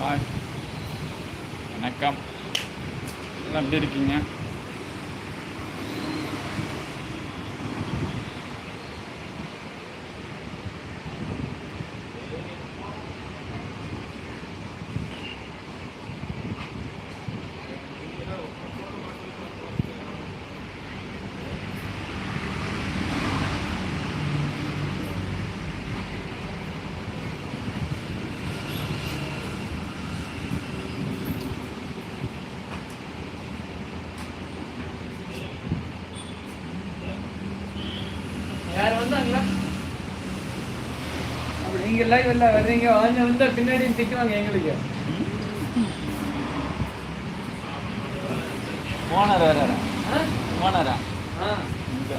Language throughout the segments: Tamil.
ஹாய் வணக்கம். எல்லாம் எப்படி இருக்கீங்க? நீங்க லைவ் எல்லாம் வர்றீங்க வந்து வந்தா பின்னாடி திட்டுவாங்க எங்களுக்கு ஓனர் வேற? ஓனரா. எங்க?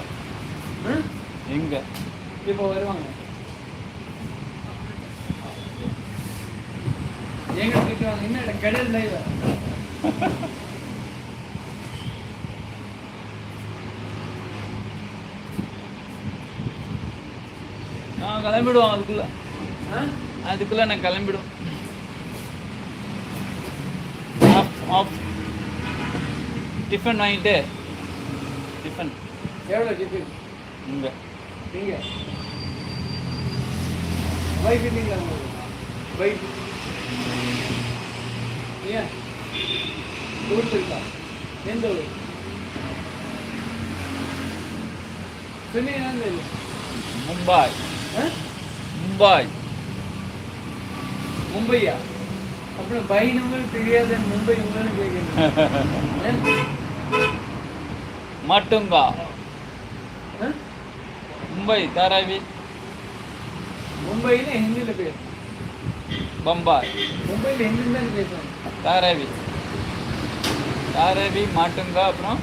எங்க இப்போ வருவாங்க எங்க திட்டுவாங்க என்ன கடையில் லைவ் நான் கிளம்பிடுவோம் அதுக்குள்ள? அதுக்குள்ள நான் கிளம்பிடும். ஆஃப் ஆஃப் டிஃபன் வாங்கிட்டு. டிஃபன் எவ்வளோ டிஃபின் இங்க. நீங்க பைக் இல்லைங்களா பைக் ஏன்? ஊருக்கு இருக்கா எந்த ஊர்? சொன்னீங்கன்னா இல்லை மும்பை. ஆ? மும்பை. மும்பையா? அப்புறம் பையனுங்களும் தெரியாத மும்பை உங்களும் கேட்குறீங்க மட்டுங்கா. மும்பை தாராவி. மும்பையில் ஹிந்தியில் பேர் பம்பாய். மும்பையில் ஹிந்தியில் தான் பேசுவாங்க. தாராவி. தாராவி மாட்டுங்கா அப்புறம்?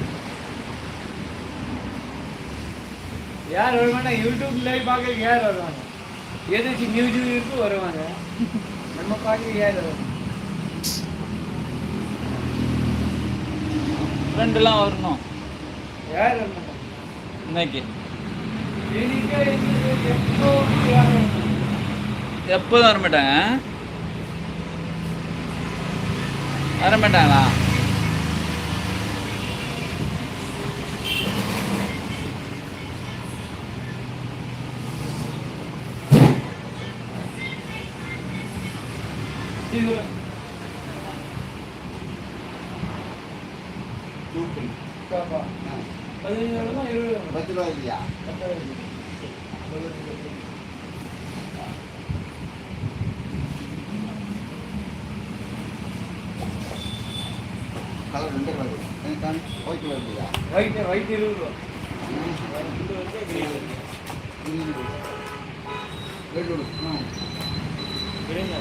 யார் வருவாங்க யூடியூப் லைவ் பார்க்க யார் வருவாங்க? ஏதாச்சும் நியூஸ் இருக்கு வருவாங்க? நம்ம வருவாங்க ஃப்ரெண்டெல்லாம் வரணும். யார் இன்னைக்கு? எப்போதும் வர மாட்டாங்க வர மாட்டாங்களா பதினஞ்சு வருமா இருபது பத்து ரூபா இல்லையா கலர் ரெண்டு கலர். எனக்கு ஒயிட் கலர் இல்லையா ஒயிட் ஒயிட் இருபது ரூபா ரெண்டு ரெண்டு ஆ. Green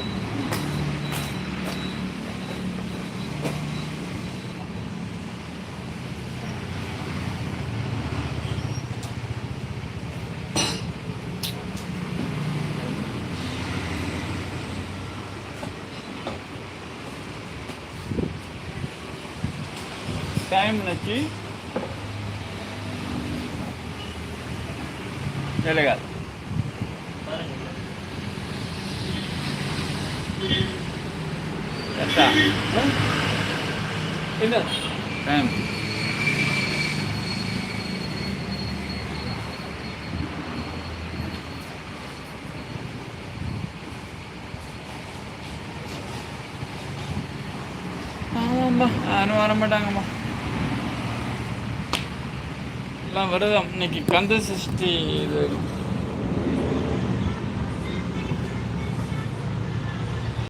KM Neji Ya lihat Ya Ini KM Ah, anu no, no, no. எல்லாம் விரதம். இன்னைக்கு கந்த சஷ்டி இது.